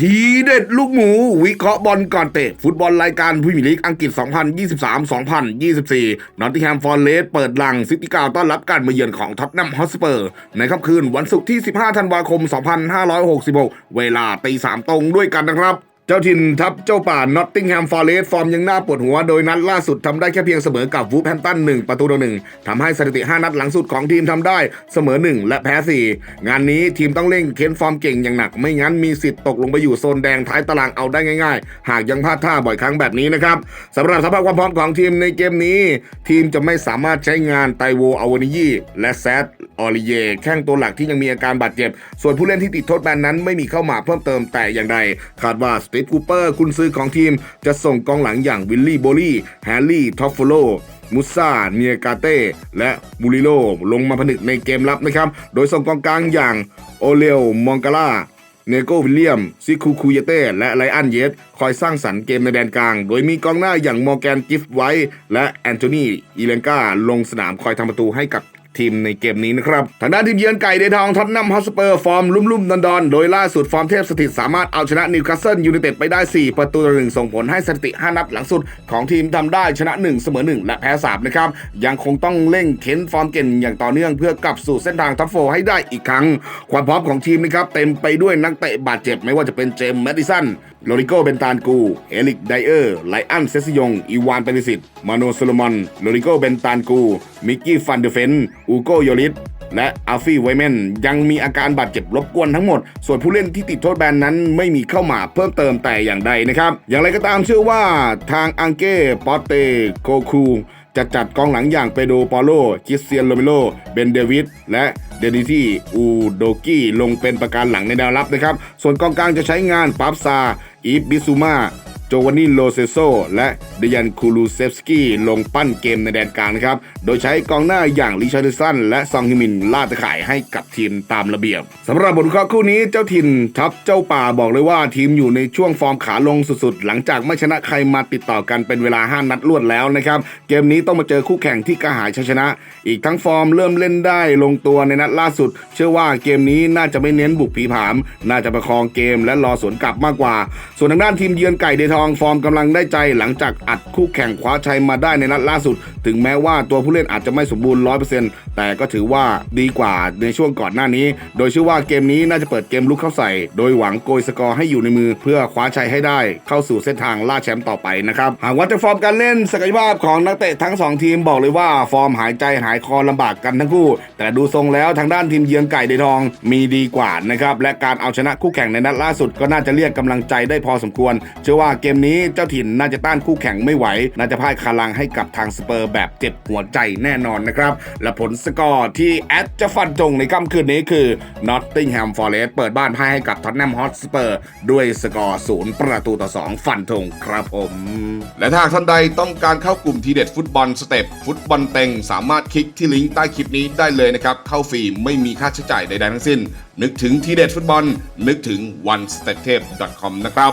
ทีเด็ดลูกหมู วิเคราะห์บอลก่อนเตะ ฟุตบอลรายการพรีเมียร์ลีกอังกฤษ 2023-2024 นอตติงแฮมฟอร์เรสเปิดหลังซิตี้กาวต้อนรับการมาเยือนของท็อตแนมฮอสเปอร์ ในค่ำคืนวันศุกร์ที่ 15 ธันวาคม 2566 เวลาตี3ตรงด้วยกันนะครับ เจ้าถิ่นทัพเจ้าป่านอตติงแฮมฟอร์เรสฟอร์มยังน่าปวดหัว โดยนัดล่าสุดทำได้แค่เพียงเสมอกับวูฟแฮมตัน1ประตูต่อหนึ่งทำให้สถิติ 5 นัดหลังสุดของทีมทำได้เสมอ 1 และแพ้ 4 งานนี้ทีมต้องเร่งเค้นฟอร์มเก่งอย่างหนัก ไม่งั้นมีสิทธิ์ตกลงไปอยู่โซนแดงท้ายตารางเอาได้ง่ายๆ หากยังพลาดท่าบ่อยครั้งแบบนี้นะครับสำหรับสภาพความพร้อมของทีมในเกมนี้ ทีมจะไม่สามารถใช้งานไตโวอาวานิยีและแซดออลิเยแข้งตัวหลักที่ยังมีอาการบาดเจ็บ ส่วนผู้เล่นที่ติดโทษแบนนั้นไม่มีเข้ามาเพิ่มเติมแต่อย่างใดคาดว่าสตีฟคูเปอร์คุณซื้อของทีมจะส่งกองหลังอย่างวิลลี่โบลี่แฮร์รี่ท็อฟฟโลมุซาเนียกาเต้ และมูริโลลงมาผนึกในเกมรับนะครับ โดยส่งกองกลางอย่างโอเลวมองกาลาเนโกวิลเลียม ซิคูคูยเต้ และไลอันเยส คอยสร้างสรรค์เกมในแดนกลาง โดยมีกองหน้าอย่างมอร์แกนกิฟต์ไว้ และแอนโทนีอีเลนกาลงสนามคอยทำประตูให้กับ ทีมในเกมนี้นะครับ ทางด้านทีมเยือนไก่เดทองท็อตนัมฮอสเปอร์ฟอร์มลุ่มๆดอนๆ โดยล่าสุดฟอร์มเทพสถิตสามารถเอาชนะนิวคาสเซิลยูไนเต็ดไปได้ 4 ประตูต่อหนึ่งส่งผลให้สถิติ 5 นัดหลังสุดของทีมทำได้ชนะ 1 เสมอ 1 และแพ้3นะครับยังคงต้องเร่งเค้นฟอร์มเก่งอย่างต่อเนื่องเพื่อกลับสู่เส้นทางท็อปโฟให้ได้อีกครั้ง ความพร้อมของทีมนะครับเต็มไปด้วยนักเตะบาดเจ็บไม่ว่าจะเป็นเจมส์แมดดิสัน โลริโกเบนตานกู เอลิกไดเออร์ ไลอันเซซิยง อีวานเปริสิตมาโนโซโลมอน โลริโกเบนตานกู มิกกี้ฟันเดเฟน อูโกโยริสและอัลฟี่ไวเมนยังมีอาการบาดเจ็บรบกวนทั้งหมด ส่วนผู้เล่นที่ติดโทษแบนนั้นไม่มีเข้ามาเพิ่มเติมแต่อย่างใดนะครับ อย่างไรก็ตามเชื่อว่าทางอังเก้ ปอเต โกคู จะจัดกองหลังอย่างเปโดปอโลคริสเซียนโรเมโล เบนเดวิด และเดนิซี่อูโดกี้ลงเป็นประการหลังในแนวรับนะครับ ส่วนกองกลางจะใช้งานปาบซา อีฟบิซูมา โจวานิโลเซโซ และเดยันคูลูเซฟสกี้ลงปั้นเกมในแดนกลางนะครับ โดยใช้กองหน้าอย่างลิชาร์ดสันและซองฮิมินล่าตะข่ายให้กับทีมตามระเบียบสำหรับบทวิเคราะห์คู่นี้เจ้าถิ่นทัพเจ้าป่าบอกเลยว่าทีมอยู่ในช่วงฟอร์มขาลงสุดๆ หลังจากไม่ชนะใครมาติดต่อกันเป็นเวลา 5 นัดรวดแล้วนะครับ เกมนี้ต้องมาเจอคู่แข่งที่กระหายชัยชนะ อีกทั้งฟอร์มเริ่มเล่นได้ลงตัวในนัดล่าสุด เชื่อว่าเกมนี้น่าจะไม่เน้นบุกผีผาม น่าจะประคองเกมและรอสวนกลับมากกว่า ส่วนทางด้านทีมเยือนไก่เดทองฟอร์มกำลังได้ใจหลังจากอัดคู่แข่งคว้าชัยมาได้ในนัดล่าสุด ถึงแม้ว่าตัวผู้เล่นอาจจะไม่สมบูรณ์ 100%แต่ก็ถือว่าดีกว่าในช่วงก่อนหน้านี้ โดยเชื่อว่าเกมนี้น่าจะเปิดเกมลุกเข้าใส่ โดยหวังโกยสกอร์ให้อยู่ในมือเพื่อคว้าชัยให้ได้ เข้าสู่เส้นทางล่าแชมป์ต่อไปนะครับ หากว่าจะฟอร์มการเล่นศักยภาพของนักเตะทั้งสองทีมบอกเลยว่าฟอร์มหายใจหายคอลำบากกันทั้งคู่ แต่ดูทรงแล้วทางด้านทีมเยือนไก่เดทองมีดีกว่านะครับและการเอาชนะคู่แข่งในนัดล่าสุด ก็น่าจะเรียกกำลังใจได้พอสมควร เชื่อว่าเกมนี้เจ้าถิ่นน่าจะต้านคู่แข่งไม่ไหว น่าจะพ่ายคาลังให้กับทางสเปอร์แบบเจ็บหัวใจแน่นอนนะครับ และผลสกอร์ที่แอดจะฟันจงในค่ำคืนนี้คือ Nottingham Forest เปิดบ้านพ่ายให้กับ Tottenham Hotspur ด้วยสกอร์ศูนย์ประตูต่อ 2 ฟันธงครับผม และถ้าท่านใดต้องการเข้ากลุ่มทีเด็ดฟุตบอลสเต็ปฟุตบอลเต็งสามารถคลิกที่ลิงก์ใต้คลิปนี้ได้เลยนะครับเข้าฟรีไม่มีค่าใช้จ่ายใดๆทั้งสิ้น นึกถึงทีเด็ดฟุตบอลนึกถึง one step tape com นะครับ